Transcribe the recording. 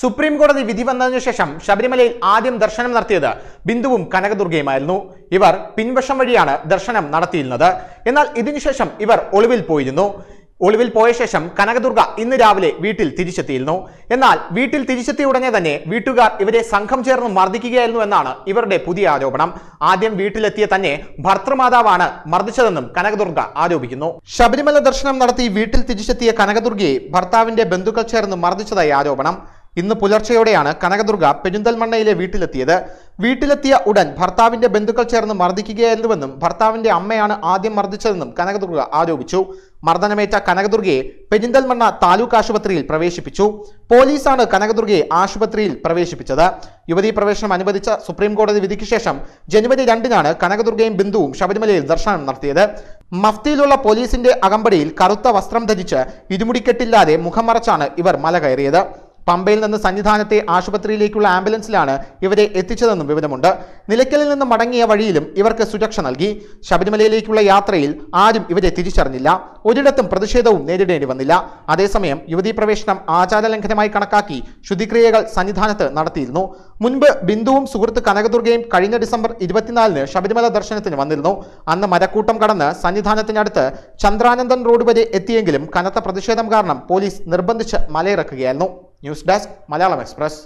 Supreme കോടതി വിധി വന്നതിനു ശേഷം ശബരിമലയിൽ ആദ്യം ദർശനം നടത്തിയത് ബിന്ദുവും കനകദുർഗയുമായിരുന്നു. ഇവർ പിൻവശം വഴിയാണ് ദർശനം നടത്തിയിരുന്നത്. എന്നാൽ ഇതിനുശേഷം ഇവർ ഒളിവിൽ പോയിരുന്നു. ഒളിവിൽ പോയ ശേഷം കനകദുർഗ ഇന്ന് രാവിലെ വീട്ടിൽ തിരിച്ചെത്തിയിരുന്നു. എന്നാൽ വീട്ടിൽ തിരിച്ചെത്തിയ ഉടനെ തന്നെ വീട്ടുകാർ ഇവരെ സംഘം ചേർന്ന് മർദ്ദിക്കുകയായിരുന്നു എന്നാണ് ഇവരുടെ പുതിയ ആരോപണം. ആദ്യം വീട്ടിലെത്തിയ തന്നെ ഭർത്തൃമാതാവാണ് മർദ്ദിച്ചതെന്നും കനകദുർഗ ആരോപിക്കുന്നു. ശബരിമല ദർശനം നടത്തി വീട്ടിൽ തിരിച്ചെത്തിയ കനകദുർഗയെ ഭർത്താവിന്റെ ബന്ധുക്കൾ ചേർന്ന് മർദ്ദിച്ചതായി ആരോപണം. ഇന്ന് പുലർച്ചെയോടെയാണ് കനകദുർഗ പെരിന്തൽമണ്ണയിലെ വീട്ടിലെത്തിയത്. വീട്ടിലെത്തിയ ഉടൻ ഭർത്താവിന്റെ ബന്ധുക്കൾ ചേർന്ന് മർദ്ദിക്കുകയായിരുന്നുവെന്നും ഭർത്താവിന്റെ അമ്മയാണ് ആദ്യം മർദ്ദിച്ചതെന്നും കനകദുർഗ ആരോപിച്ചു. മർദ്ദനമേറ്റ കനകദുർഗയെ പെരിന്തൽമണ്ണ താലൂക്ക് ആശുപത്രിയിൽ പ്രവേശിപ്പിച്ചു. പോലീസാണ് കനകദുർഗയെ ആശുപത്രിയിൽ പ്രവേശിപ്പിച്ചത്. യുവതി പ്രവേശനം അനുവദിച്ച സുപ്രീം കോടതി വിധിക്ക് ശേഷം ജനുവരി രണ്ടിനാണ് കനകദുർഗയും ബിന്ദുവും ശബരിമലയിൽ ദർശനം നടത്തിയത്. മഫ്തിയിലുള്ള പോലീസിന്റെ അകമ്പടിയിൽ കറുത്ത വസ്ത്രം ധരിച്ച് ഇരുമുടിക്കെട്ടില്ലാതെ മുഖം മറച്ചാണ് ഇവർ മല കയറിയത്. പമ്പയിൽ നിന്ന് സന്നിധാനത്തെ ആശുപത്രിയിലേക്കുള്ള ആംബുലൻസിലാണ് ഇവരെ എത്തിച്ചതെന്നും വിവരമുണ്ട്. നിലയ്ക്കലിൽ നിന്ന് മടങ്ങിയ വഴിയിലും ഇവർക്ക് സുരക്ഷ നൽകി. ശബരിമലയിലേക്കുള്ള യാത്രയിൽ ആരും ഇവരെ തിരിച്ചറിഞ്ഞില്ല. ഒരിടത്തും പ്രതിഷേധവും നേരിടേണ്ടി വന്നില്ല. അതേസമയം യുവതീ പ്രവേശനം ആചാരലംഘനമായി കണക്കാക്കി ശുദ്ധിക്രിയകൾ സന്നിധാനത്ത് നടത്തിയിരുന്നു. മുൻപ് ബിന്ദുവും സുഹൃത്ത് കനകദുർഗയും കഴിഞ്ഞ ഡിസംബർ ഇരുപത്തിനാലിന് ശബരിമല ദർശനത്തിന് വന്നിരുന്നു. അന്ന് മരക്കൂട്ടം കടന്ന് സന്നിധാനത്തിനടുത്ത് ചന്ദ്രാനന്ദൻ റോഡ് വരെ എത്തിയെങ്കിലും കനത്ത പ്രതിഷേധം കാരണം പോലീസ് നിർബന്ധിച്ച് മലയിറക്കുകയായിരുന്നു. News desk Malayalam express